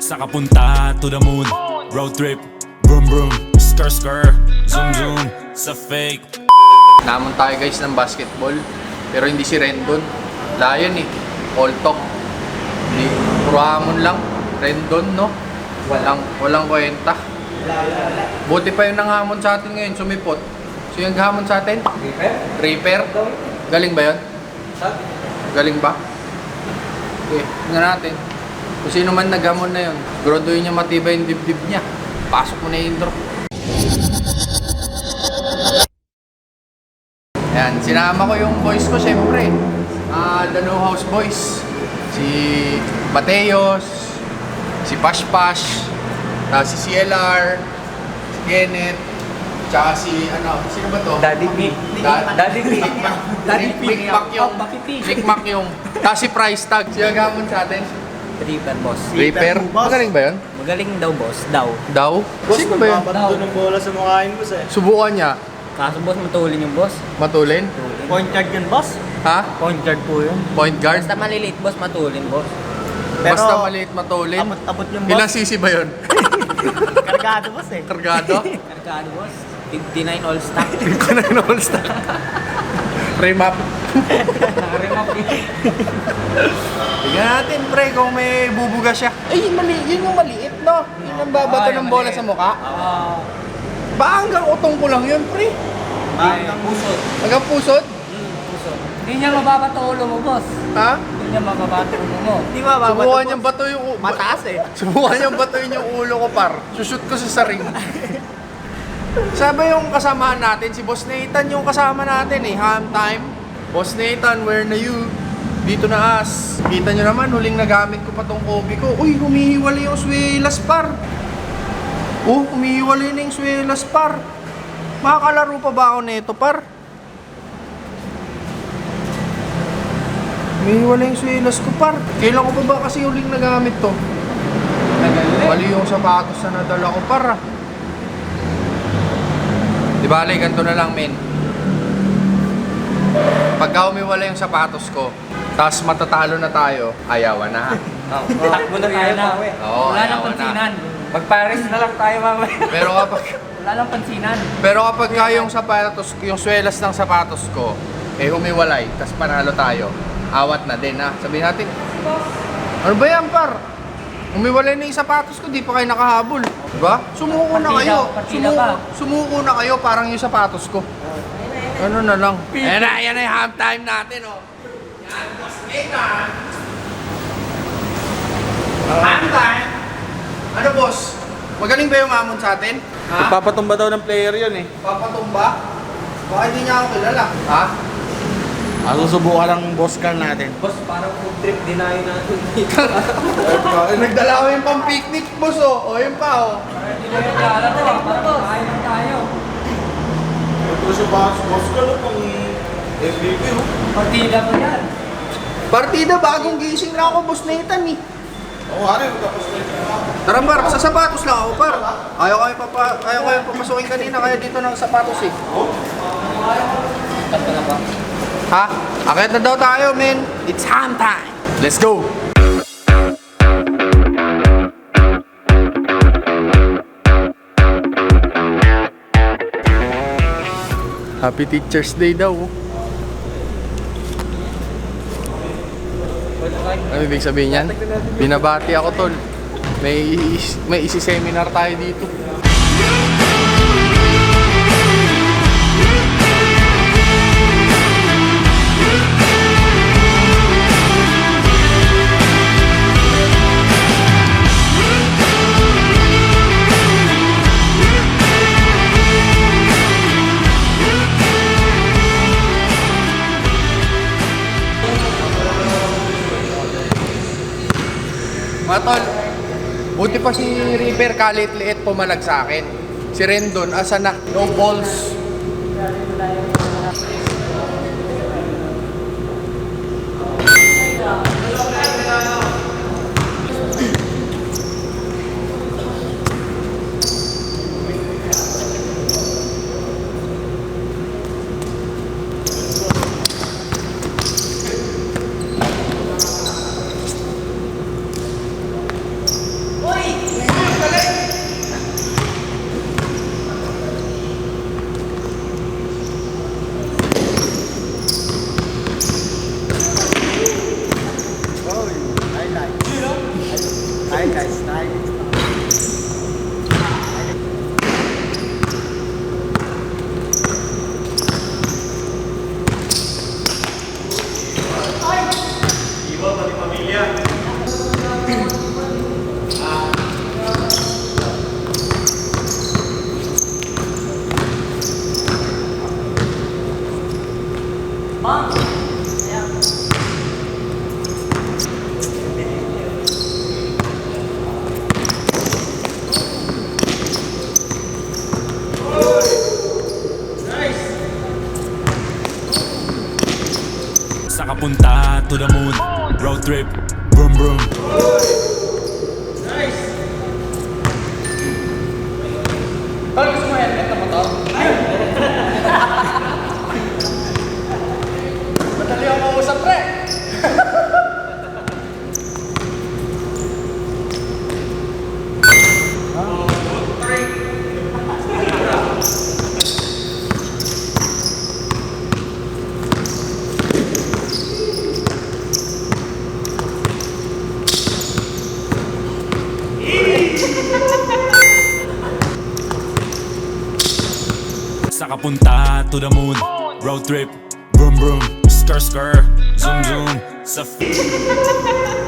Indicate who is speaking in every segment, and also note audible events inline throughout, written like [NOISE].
Speaker 1: Saka punta to the moon Road trip Vroom vroom Skr skr Zoom zoom Sa fake
Speaker 2: Namon tayo guys ng basketball. Pero hindi si Rendon. Lion eh. All talk. Hindi. Puro hamon lang. Rendon no? Walang, walang kwenta. Buti pa yung nanghamon sa atin ngayon, sumipot. So yung naghamon sa atin? Reaper. Galing ba yun? Galing ba? Okay, tingnan natin. Kung sino man naghamon na yun, graduin niya matibay yung dibdib niya. Pasok mo na yung intro. Ayan, sinama ko yung boys ko syempre. Ah, the No House Boys. Si Mateos, si Pash Pash, tapos si CLR, si Kenneth, tsaka si ano, sino ba to?
Speaker 3: Daddy P.
Speaker 2: Da-
Speaker 3: Daddy P. Daddy P.
Speaker 2: Big Mac yung.
Speaker 3: Oh, Baki P.
Speaker 2: Big Mac yung. Tapos si Price Tag. Siya gamon sa atin.
Speaker 3: Reaper, boss.
Speaker 2: Reaper. Magaling ba yun?
Speaker 3: Magaling daw, boss. Daw.
Speaker 2: Daw? Sino ba yun?
Speaker 4: Bato ng bola sa mukhain boss eh.
Speaker 2: Subukan niya.
Speaker 3: Kaso, boss, matulin yung boss.
Speaker 2: Matulin?
Speaker 4: Point guard yun boss.
Speaker 2: Ha?
Speaker 3: Point guard po yun.
Speaker 2: Point guard?
Speaker 3: Basta maliliit, boss, matulin, boss.
Speaker 4: Pero-
Speaker 2: Basta maliit matulin.
Speaker 4: Abot-abot yung
Speaker 2: Ilang
Speaker 4: boss.
Speaker 2: sisi ba yun? [LAUGHS]
Speaker 4: Kargado boss eh.
Speaker 2: Kargado? [LAUGHS]
Speaker 3: Karkado, boss. 59 all
Speaker 2: na yung all star. Frame up. [LAUGHS]
Speaker 3: Nakaremap yun.
Speaker 2: Tignan natin, pre, kung may bubuga siya. Ay, mali, yun yung maliit, no? Yun ang babato
Speaker 3: Ah,
Speaker 2: ng bola sa mukha.
Speaker 3: Ah,
Speaker 2: Ba hanggang utong ko lang yun, pre?
Speaker 3: Hanggang pusod.
Speaker 2: Hanggang pusod?
Speaker 3: Hmm, pusod. Hindi niya mababato ulo mo, boss.
Speaker 2: Ha?
Speaker 3: Hindi niya mababato ulo mo.
Speaker 4: Di ba ba?
Speaker 2: Subukan niyang bato yung...
Speaker 4: Mataas eh.
Speaker 2: Subukan niyang batuin yung ulo ko, par. Sushoot ko sa saring. [LAUGHS] Sabi yung kasamahan natin, si Boss Nathan yung kasama natin eh, ham time. Boss Nathan, where na you? Dito na as. Kita nyo naman, huling nagamit ko pa tong Kobe ko. Uy, humihiwalay yung swelas par. Oh, humihiwalay na yung swelas par. Makakalaro pa ba ako nito par? Humihiwalay yung swelas ko par. Kailan ko pa ba kasi huling nagamit to? Mali yung sapatos na nadala ko para. Di ba, Ale, ganito na lang, men. Pagka umiwala yung sapatos ko, tapos matatalo na tayo, ayawan na. [LAUGHS]
Speaker 3: Takbo na tayo, pa.
Speaker 2: Oo,
Speaker 3: Wala nang
Speaker 2: ayaw na.
Speaker 3: pansinan. Mag-Paris na lang tayo mamaya. [LAUGHS]
Speaker 2: Pero kapag,
Speaker 3: Wala nang pansinan.
Speaker 2: pero kapag ka yung sapatos, yung swelas ng sapatos ko, eh umiwalay, tapos panalo tayo, awat na din, ha? Sabihin natin, ano ba yan, par? Umiwalay na yung sapatos ko, di pa kayo nakahabol. Diba? Sumuko na
Speaker 3: Partida-
Speaker 2: kayo.
Speaker 3: partida
Speaker 2: Sumuko, sumuko na kayo, parang yung sapatos ko. Ano na lang. Ayan na, ayan na yung half time natin, oh. Yan, boss Nathan. Half time. Ano, boss? Magaling ba yung mamon sa atin? Ha?
Speaker 4: Papatumba daw ng player yun eh.
Speaker 2: Papatumba? Baka hindi niya ako kilala. Ha?
Speaker 4: Ang susubukan ng boss car natin.
Speaker 3: Boss, parang food trip dinayo natin dito.
Speaker 2: Eh, Nagdala ko yung pang picnic, boss, oh. O, yun pa, oh.
Speaker 3: Hindi na yung kala to, ah. Parang kain lang tayo.
Speaker 4: Ito si boss, boss car pang MVP oh.
Speaker 3: Partida pa yan.
Speaker 2: Partida, bagong gising na ako, boss Nathan, eh.
Speaker 4: Oo, ano yung tapos na
Speaker 2: Tara, par, sa sapatos lang ako, par. Ayaw kayo, papa, ayaw kayo papasukin kanina, kaya dito ng sapatos, eh.
Speaker 3: Tapos na ba?
Speaker 2: Ha? Akit na daw tayo, men. It's ham time. Let's go. Happy Teacher's Day daw. oh. Ano ibig sabihin yan? Binabati ako, tol. May, may isi-seminar tayo dito. Buti pa si River kalit-liit pumalag sa akin. Si Rendon, asa na? No balls. Mano. Saan ka punta?
Speaker 1: To the moon Road trip Vroom vroom Saka punta to the moon. Road trip, vroom vroom. Skr skr, zoom zoom. Sa [LAUGHS]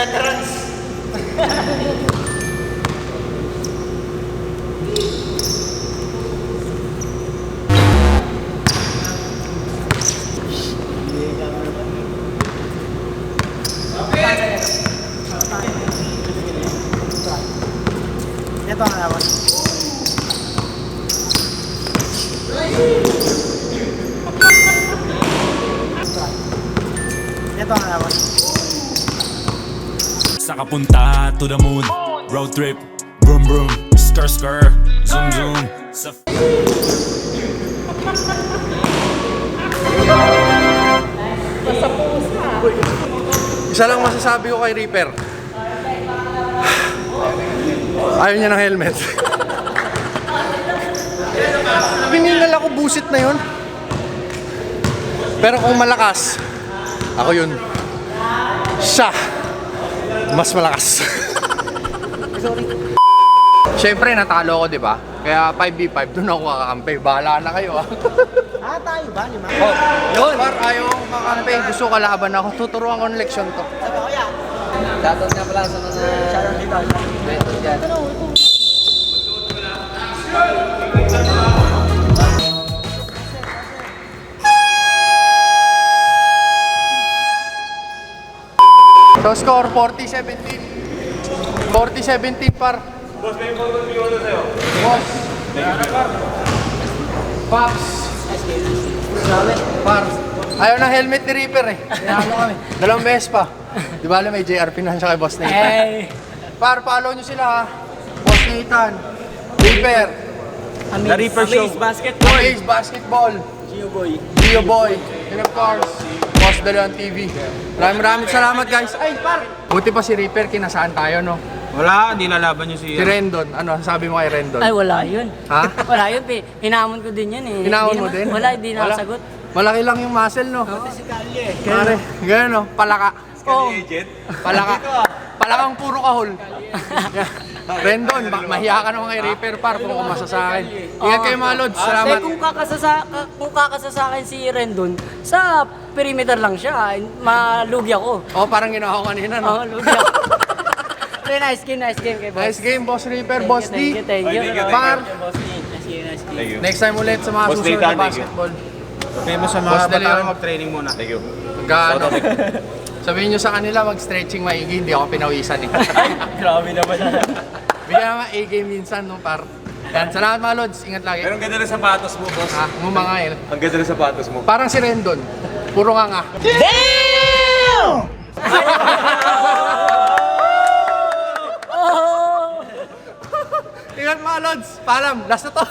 Speaker 2: Veterans.
Speaker 3: Ito ang naman. Ito ang naman.
Speaker 1: Saka punta to the moon. Road trip, vroom vroom. Skr skr, zoom zoom. Sa
Speaker 2: Isa lang masasabi ko kay Reaper. Ayaw niya ng helmet. Piningal ako busit na yun. Pero kung malakas, ako yun. Siya. Mas malakas. Siyempre, natalo ako, di ba? Kaya 5v5, doon ako kakakampi. Bahala na kayo, ah. [LAUGHS]
Speaker 3: Ah, tayo ba? Lima?
Speaker 2: Oh, yun. Par, ayaw akong kakampi. Gusto ko kalaban ako. Tuturuan ko ng leksyon to.
Speaker 3: Sabi ko yan.
Speaker 5: Shoutout nga pala sa mga
Speaker 3: Shoutout dito.
Speaker 5: mentor dyan.
Speaker 2: So score 40-17. 40-17 par. Boss, may important ko sa'yo. Boss. Pops. Par. Ayaw ng helmet ni Reaper eh. Tinalo kami. Dalawang beses pa. Di ba alam may JR Financial kay Boss Nathan?
Speaker 3: Hey!
Speaker 2: Par, follow nyo sila ha. Boss Nathan. Reaper.
Speaker 3: The Reaper Show. Basketball.
Speaker 2: Ace Basketball.
Speaker 3: Gio Boy.
Speaker 2: Gio Boy. And of course, Boss Daleon TV. Maraming maraming salamat guys. Ay, par. Buti pa si Reaper, kinasaan tayo no?
Speaker 4: Wala, hindi lalaban niyo si...
Speaker 2: Si Rendon. Ano, sabi mo kay Rendon?
Speaker 6: Ay, wala yun.
Speaker 2: Ha? [LAUGHS]
Speaker 6: Wala yun, pi. Hinamon ko din yun eh.
Speaker 2: Hinahon
Speaker 6: Hindi
Speaker 2: mo
Speaker 6: naman-
Speaker 2: din?
Speaker 6: Wala, hindi
Speaker 2: Wala.
Speaker 6: nakasagot.
Speaker 2: Malaki lang yung muscle, no?
Speaker 3: Si Kalye.
Speaker 2: Pare, gano'n, no? Palaka.
Speaker 6: Oo.
Speaker 2: Palaka. Palakang puro kahol. [LAUGHS] Rendon, bak mahiya ka naman kay Reaper, par, kung kumasa sa akin. Ingat kayo mga lods,
Speaker 6: Eh,
Speaker 2: salamat.
Speaker 6: kung kakasasa, ka- kung kakasa sa akin si Rendon, sa perimeter lang siya. Malugi ako.
Speaker 2: Oh, parang ginawa ko kanina,
Speaker 6: Oo,
Speaker 2: no?
Speaker 6: lugi ako. [LAUGHS] Pero nice game, nice game kay boss.
Speaker 2: Nice game, Boss Reaper,
Speaker 6: Thank
Speaker 2: Boss
Speaker 6: you, thank you,
Speaker 2: D.
Speaker 6: thank you.
Speaker 2: Par,
Speaker 6: Nice game, nice game.
Speaker 2: next time ulit sa mga
Speaker 4: Boss
Speaker 2: susunod
Speaker 4: Nathan,
Speaker 2: na
Speaker 4: thank you.
Speaker 2: basketball.
Speaker 4: Sabihin mo sa
Speaker 2: Boss
Speaker 4: mga
Speaker 2: De Leon.
Speaker 4: batang mag-training muna. Thank you.
Speaker 2: Gano. [LAUGHS] Sabihin nyo sa kanila, mag-stretching maigi, hindi ako pinawisan eh. [LAUGHS]
Speaker 3: Grabe naman.
Speaker 2: Bigyan naman A-game minsan, no, par. Yan, salamat mga lods, ingat lagi.
Speaker 4: Pero ang ganda ng sapatos mo, boss.
Speaker 2: Ha, ngumangail.
Speaker 4: Ang ganda ng sapatos mo.
Speaker 2: Parang si Rendon. Puro nga nga.
Speaker 6: Oh! [LAUGHS]
Speaker 2: Ingat mga lods. Paalam. Last na to. [LAUGHS]